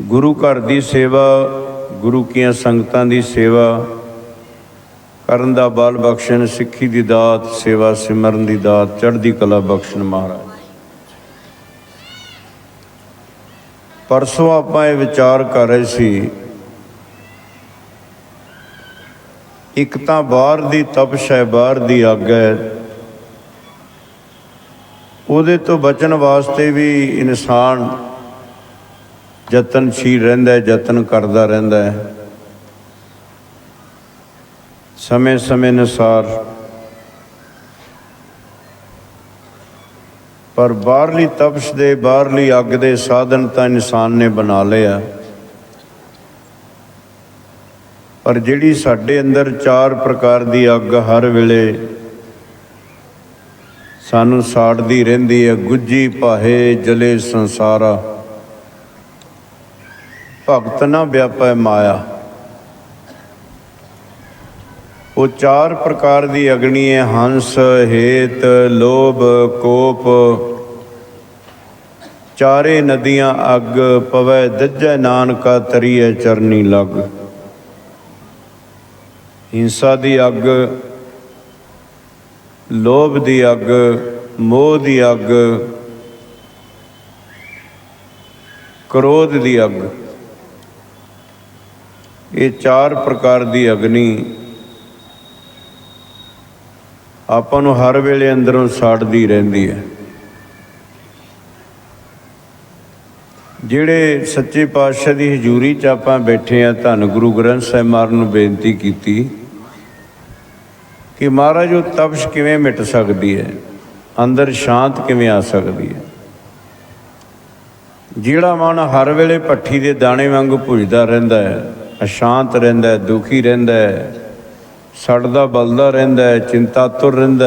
ਗੁਰੂ ਘਰ ਦੀ ਸੇਵਾ, ਗੁਰੂ ਕੀਆਂ ਸੰਗਤਾਂ ਦੀ ਸੇਵਾ, ਕਰਨ ਦਾ ਬਲ ਬਖਸ਼ਣ, ਸਿੱਖੀ ਦੀ ਦਾਤ, ਸੇਵਾ ਸਿਮਰਨ ਦੀ ਦਾਤ, ਚੜ੍ਹਦੀ ਕਲਾ ਬਖਸ਼ਣ ਮਹਾਰਾਜ। ਪਰਸੋਂ ਆਪਾਂ ਇਹ ਵਿਚਾਰ ਕਰ ਰਹੇ ਸੀ, ਇੱਕ ਤਾਂ ਬਾਹਰ ਦੀ ਤਪਸ਼ ਹੈ, ਬਾਹਰ ਦੀ ਅੱਗ ਹੈ। ਉਹਦੇ ਤੋਂ ਬਚਣ ਵਾਸਤੇ ਵੀ ਇਨਸਾਨ ਯਤਨਸ਼ੀਲ ਰਹਿੰਦਾ ਯਤਨ ਕਰਦਾ ਰਹਿੰਦਾ ਹੈ। ਸਮੇਂ ਸਮੇਂ ਅਨੁਸਾਰ ਪਰ ਬਾਹਰਲੀ ਤਪਸ਼ ਦੇ, ਬਾਹਰਲੀ ਅੱਗ ਦੇ ਸਾਧਨ ਤਾਂ ਇਨਸਾਨ ਨੇ ਬਣਾ ਲਿਆ ਪਰ ਜਿਹੜੀ ਸਾਡੇ ਅੰਦਰ ਚਾਰ ਪ੍ਰਕਾਰ ਦੀ ਅੱਗ ਹਰ ਵੇਲੇ ਸਾਨੂੰ ਸਾੜਦੀ ਰਹਿੰਦੀ ਹੈ ਗੁੱਜੀ ਭਾਹੇ ਜਲੇ ਸੰਸਾਰਾ। ਭਗਤ ਨਾ ਵਿਆਪੈ ਮਾਇਆ। ਉਹ ਚਾਰ ਪ੍ਰਕਾਰ ਦੀ ਅਗਨੀ ਹੈ, ਹੰਸ, ਹੇਤ, ਲੋਭ, ਕੋਪ। ਚਾਰੇ ਨਦੀਆਂ ਅੱਗ ਪਵੈ ਦੱਜੈ ਨਾਨਕਾ ਤਰੀਏ ਚਰਨੀ ਲਗ। ਹਿੰਸਾ ਦੀ ਅੱਗ, ਲੋਭ ਦੀ ਅੱਗ, ਮੋਹ ਦੀ ਅੱਗ, ਕ੍ਰੋਧ ਦੀ ਅੱਗ। ਇਹ ਚਾਰ ਪ੍ਰਕਾਰ ਦੀ ਅਗਨੀ ਆਪਾਂ ਨੂੰ ਹਰ ਵੇਲੇ ਅੰਦਰੋਂ ਸਾੜਦੀ ਰਹਿੰਦੀ ਹੈ। ਜਿਹੜੇ ਸੱਚੇ ਪਾਤਸ਼ਾਹ ਦੀ ਹਜ਼ੂਰੀ 'ਚ ਆਪਾਂ ਬੈਠੇ ਆ ਧੰਨ ਗੁਰੂ ਗ੍ਰੰਥ ਸਾਹਿਬ ਮਹਾਰਾਜ ਨੂੰ ਬੇਨਤੀ ਕੀਤੀ ਕਿ ਮਹਾਰਾਜ ਉਹ ਤਪਸ਼ ਕਿਵੇਂ ਮਿਟ ਸਕਦੀ ਹੈ, ਅੰਦਰ ਸ਼ਾਂਤ ਕਿਵੇਂ ਆ ਸਕਦੀ ਹੈ। ਜਿਹੜਾ ਮਨ ਹਰ ਵੇਲੇ ਪੱਠੀ ਦੇ ਦਾਣੇ ਵਾਂਗੂ ਭੁਜਦਾ ਰਹਿੰਦਾ ਹੈ ਅਸ਼ਾਂਤ ਰਹਿੰਦਾ ਦੁਖੀ ਰਹਿੰਦਾ ਸੜਦਾ ਬਲਦਾ ਰਹਿੰਦਾ ਚਿੰਤਾ ਤੁਰ ਰਹਿੰਦਾ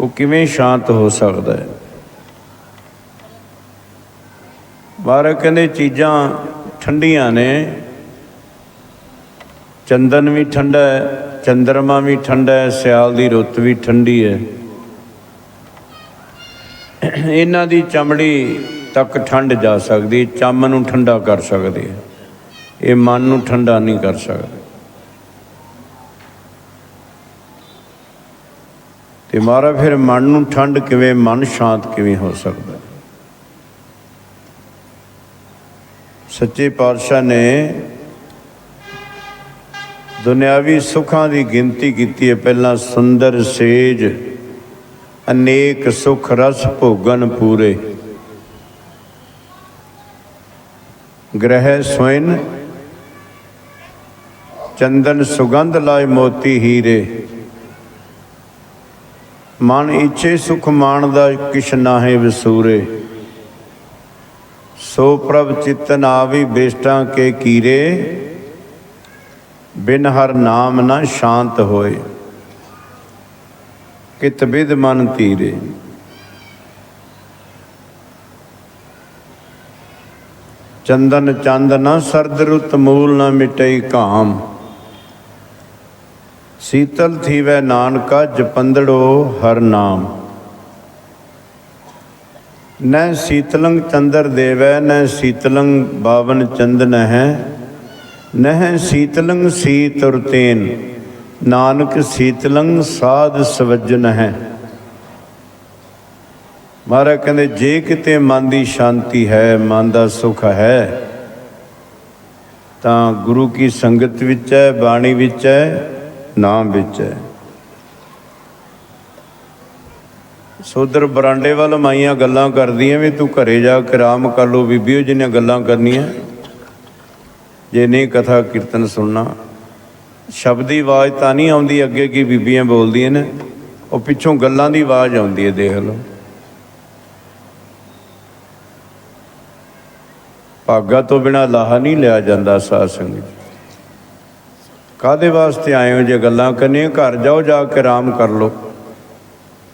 ਉਹ ਕਿਵੇਂ ਸ਼ਾਂਤ ਹੋ ਸਕਦਾ ਹੈ? ਬਾਰੇ ਕਹਿੰਦੇ ਚੀਜ਼ਾਂ ਠੰਡੀਆਂ ਨੇ। ਚੰਦਨ ਵੀ ਠੰਡਾ ਹੈ, ਚੰਦਰਮਾ ਵੀ ਠੰਡਾ ਹੈ, ਸਿਆਲ ਦੀ ਰੁੱਤ ਵੀ ਠੰਡੀ ਹੈ। ਇਹਨਾਂ ਦੀ ਚਮੜੀ ਤੱਕ ਠੰਡ ਜਾ ਸਕਦੀ ਚੰਮ ਨੂੰ ਠੰਡਾ ਕਰ ਸਕਦੀ ਹੈ। ਇਹ ਮਨ ਨੂੰ ਠੰਡਾ ਨਹੀਂ ਕਰ ਸਕਦਾ। ਤੇ ਮਾਰਾ ਫਿਰ ਮਨ ਨੂੰ ਠੰਡ ਕਿਵੇਂ, ਮਨ ਸ਼ਾਂਤ ਕਿਵੇਂ ਹੋ ਸਕਦਾ? ਸੱਚੇ ਪਾਤਸ਼ਾਹ ਨੇ ਦੁਨਿਆਵੀ ਸੁੱਖਾਂ ਦੀ ਗਿਣਤੀ ਕੀਤੀ ਹੈ। ਪਹਿਲਾਂ ਸੁੰਦਰ ਸੇਜ, ਅਨੇਕ ਸੁਖ ਰਸ ਭੋਗਨ ਪੂਰੇ। ਗ੍ਰਹਿ ਸਵੈਨ ਚੰਦਨ ਸੁਗੰਧ ਲਾਏ ਮੋਤੀ ਹੀਰੇ। ਮਨ ਇੱਛੇ ਸੁਖ ਮਾਣਦਾ ਕਿਛ ਨਾਹੇ ਵਿਸੂਰੇ। ਸੋ ਪ੍ਰਭ ਚਿਤਨ ਆਵੀ ਬੇਸ਼ਟਾਂ ਕੇ ਕੀਰੇ। ਬਿਨ ਹਰ ਨਾਮ ਨਾ ਸ਼ਾਂਤ ਹੋਏ। ਕਿਤ ਬਿਦ ਮਨ ਤੀਰੇ ਚੰਦਨ ਚੰਦ ਨਾ ਸਰਦ ਰੁਤ ਮੂਲ ਨਾ ਮਿਟਈ ਕਾਮ। ਸੀਤਲ ਥੀਵੈ ਨਾਨਕਾ, ਜਪੰਦੜੋ ਹਰ ਨਾਮ। ਨੈ ਸੀਤਲੰਗ ਚੰਦਰ ਦੇਵੈ ਨੈ ਸੀਤਲੰਗ ਬਾਵਨ ਚੰਦਨ ਹੈ ਨਹਿ ਸੀਤਲੰਗ ਸੀਤੁਰਤੇਨ ਨਾਨਕ ਸੀਤਲੰਗ ਸਾਧ ਸਵਜਨ ਹੈ ਮਹਾਰਾਜ ਕਹਿੰਦੇ, ਜੇ ਕਿਤੇ ਮਨ ਦੀ ਸ਼ਾਂਤੀ ਹੈ, ਮਨ ਦਾ ਸੁਖ ਹੈ, ਤਾਂ ਗੁਰੂ ਕੀ ਸੰਗਤ ਵਿੱਚ ਹੈ, ਬਾਣੀ ਵਿੱਚ ਹੈ ਨਾਮ ਵਿੱਚ ਹੈ। ਸੋਦਰ ਬਰਾਂਡੇ ਵੱਲ ਮਾਈਆਂ ਗੱਲਾਂ ਕਰਦੀਆਂ ਵੀ ਤੂੰ ਘਰੇ ਜਾ ਕੇ ਆਰਾਮ ਕਰ ਲੋ ਬੀਬੀਓ ਜਿਹੀਆਂ ਗੱਲਾਂ ਕਰਨੀਆਂ। ਜੇ ਨਹੀਂ ਕਥਾ ਕੀਰਤਨ ਸੁਣਨਾ, ਸ਼ਬਦੀ ਆਵਾਜ਼ ਤਾਂ ਨਹੀਂ ਆਉਂਦੀ ਅੱਗੇ ਕੀ ਬੀਬੀਆਂ ਬੋਲਦੀਆਂ ਨੇ। ਉਹ ਪਿੱਛੋਂ ਗੱਲਾਂ ਦੀ ਆਵਾਜ਼ ਆਉਂਦੀ ਹੈ, ਦੇਖ ਲਓ। ਭਾਗਾ ਤੋਂ ਬਿਨਾ ਲਾਹਾ ਨਹੀਂ ਲਿਆ ਜਾਂਦਾ ਸਾਧ ਸੰਗਤ। ਕਾਦੇ ਵਾਸਤੇ ਆਏ ਹੋ? ਜੇ ਗੱਲਾਂ ਕਰਨੀਆਂ, ਘਰ ਜਾਓ, ਜਾ ਕੇ ਆਰਾਮ ਕਰ ਲਓ।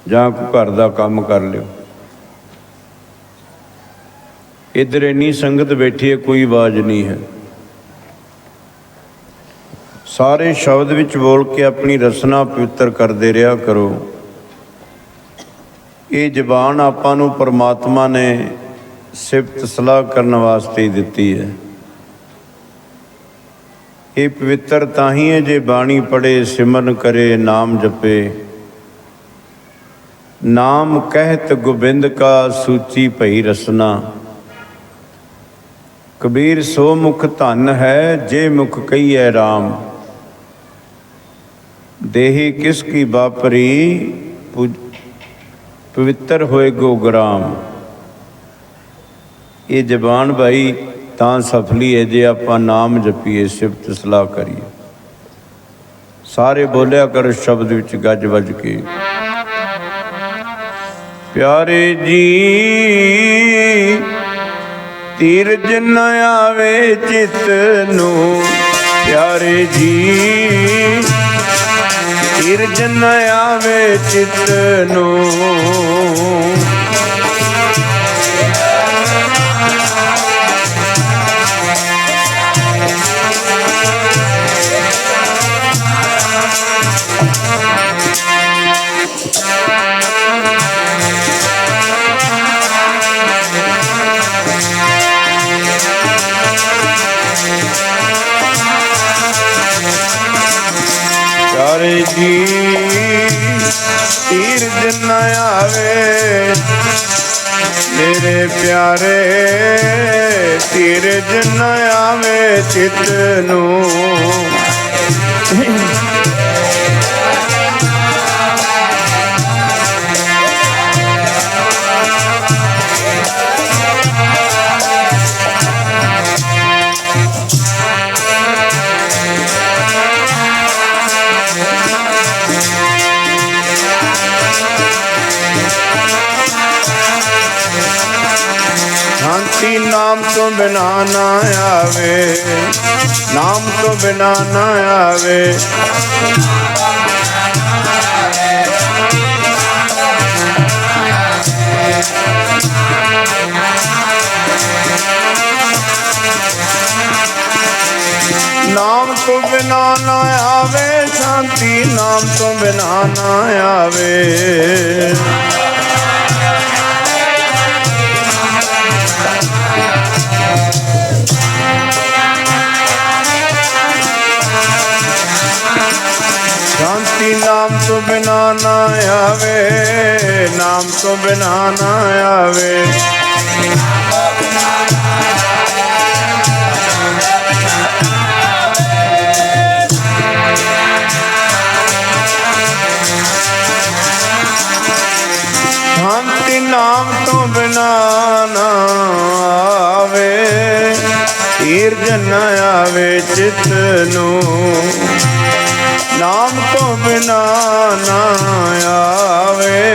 ਜਾਂ ਘਰ ਦਾ ਕੰਮ ਕਰ ਲਿਓ। ਇਧਰ ਇੰਨੀ ਸੰਗਤ ਬੈਠੀ ਹੈ, ਕੋਈ ਆਵਾਜ਼ ਨਹੀਂ ਹੈ। ਸਾਰੇ ਸ਼ਬਦ ਵਿੱਚ ਬੋਲ ਕੇ ਆਪਣੀ ਰਸਨਾ ਪਵਿੱਤਰ ਕਰਦੇ ਰਿਹਾ ਕਰੋ। ਇਹ ਜ਼ਬਾਨ ਆਪਾਂ ਨੂੰ ਪਰਮਾਤਮਾ ਨੇ ਸਿਫਤ ਸਲਾਹ ਕਰਨ ਵਾਸਤੇ ਹੀ ਦਿੱਤੀ ਹੈ। ਇਹ ਪਵਿੱਤਰ ਤਾਂ ਹੀ ਹੈ ਜੇ ਬਾਣੀ ਪੜੇ ਸਿਮਰਨ ਕਰੇ, ਨਾਮ ਜਪੇ। ਨਾਮ ਕਹਿਤ ਗੋਬਿੰਦ ਕਾ ਸੂਚੀ ਭਈ ਰਸਨਾ। ਕਬੀਰ ਸੋ ਮੁਖ ਧਨ ਹੈ, ਜੇ ਮੁਖ ਕਹੀਐ RAM ਦੇਹੀ ਕਿਸ ਕੀ ਬਾਪਰੀ ਪਵਿੱਤਰ ਹੋਏ ਗੋਗਰਾਮ ਇਹ ਜ਼ਬਾਨ ਭਾਈ ਤਾਂ ਸਫਲੀ ਹੈ ਜੇ ਆਪਾਂ ਨਾਮ ਜਪੀਏ, ਸਿਫਤ ਸਲਾਹ ਕਰੀਏ। ਸਾਰੇ ਬੋਲਿਆ ਕਰ, ਸ਼ਬਦ ਵਿੱਚ ਗੱਜ ਵੱਜ ਕੇ। ਪਿਆਰੇ ਜੀ, ਤੀਰਜ ਨ ਆਵੇ ਚਿਤ ਨੂੰ। ਪਿਆਰੇ ਜੀ, ਤੀਰਜ ਨ ਆਵੇ ਚਿਤ ਨੂੰ। ਜੀ। ਤੀਰ ਦਿਨ ਆਵੇ। ਮੇਰੇ ਪਿਆਰੇ ਤੀਰ ਦਿਨ ਆਵੇ ਚਿਤ ਨੂੰ। ਸ਼ਾਂਤੀ ਨਾਮ ਤੋਂ ਬਿਨਾ ਨਾ ਆਵੇ। ਨਾਮ ਤੋਂ ਬਿਨਾ ਨਾ ਆਵੇ। ਨਾਮ ਤੋਂ ਬਿਨਾ ਨਾ ਆਵੇ, ਸ਼ਾਂਤੀ ਨਾਮ ਤੋਂ ਬਿਨਾ ਨਾ ਆਵੇ। ਤੋਂ ਬਿਨਾ ਨਾ ਆਵੇ, ਨਾਮ ਤੋਂ ਬਿਨਾ ਨਾ ਆਵੇ। ਸ਼ਾਂਤੀ ਨਾਮ ਤੋਂ ਬਿਨਾ ਨਾ ਆਵੇ ਈਰ ਜਨ ਆਵੇ ਚਿਤ ਨੂੰ। ਨਾਮ ਤੋਂ ਬਿਨਾ ਨਾ ਆਵੇ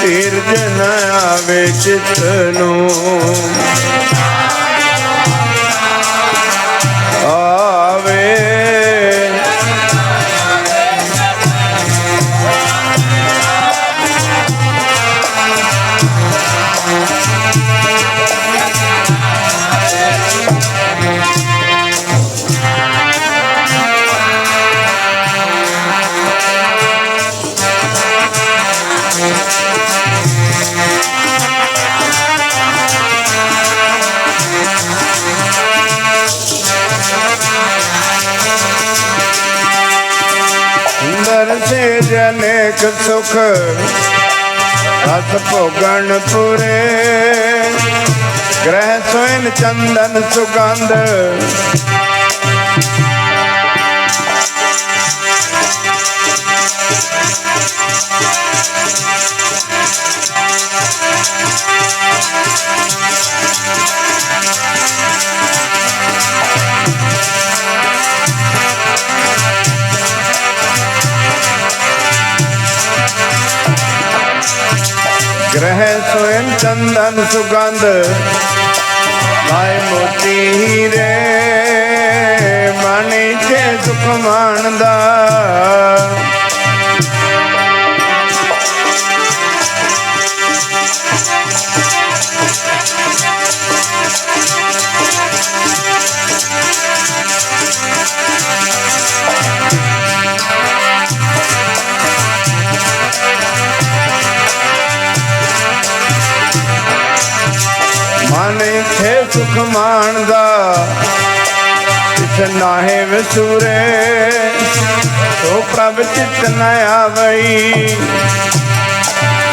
ਤੀਰ ਜਨ ਆਵੇ ਚਿਤ ਨੂੰ। ਜਨੇਕ ਸੁਖ ਰਸ ਭੋਗਣ ਪੁਰੇ ਗ੍ਰਹਿ ਸੋਇਨ ਚੰਦਨ ਸੁਗੰਧ ਗ੍ਰਹਿ ਸੋਇਨ ਚੰਦਨ ਸੁਗੰਧ ਲਾਏ ਮੋਤੀ ਹੀਰੇ ਮਣੀ ਤੇ ਸੁਖ ਮਾਨਦਾ ਜਿੱਥੇ ਸੁਖ ਮਾਣਦਾ ਤਿਸ ਨਾਹੇ ਵਿਸੂਰੇ ਸੋ ਪ੍ਰਭ ਚਿਤ ਨ ਆਵਈ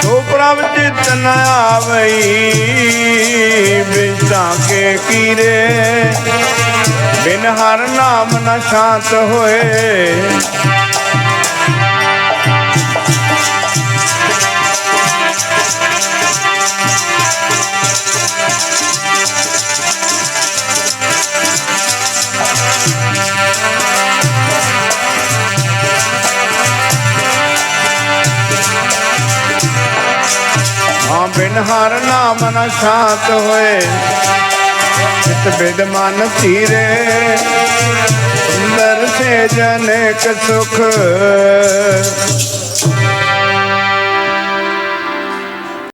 ਸੋ ਪ੍ਰਭ ਚਿਤ ਨ ਆਵਈ ਬਿਸਾਂ ਕੇ ਕੀਰੇ, ਬਿਨ ਹਰ ਨਾਮ ਨ ਸ਼ਾਂਤ ਹੋਏ। ਬਿਨ ਹਰ ਨਾਮ ਨ ਸ਼ਾਂਤ ਹੋਏ। ਚਿਤ ਬਿਦ ਮਨ ਧੀਰੇ ਸੁੰਦਰ ਸੇ ਜਨਕ ਸੁਖ।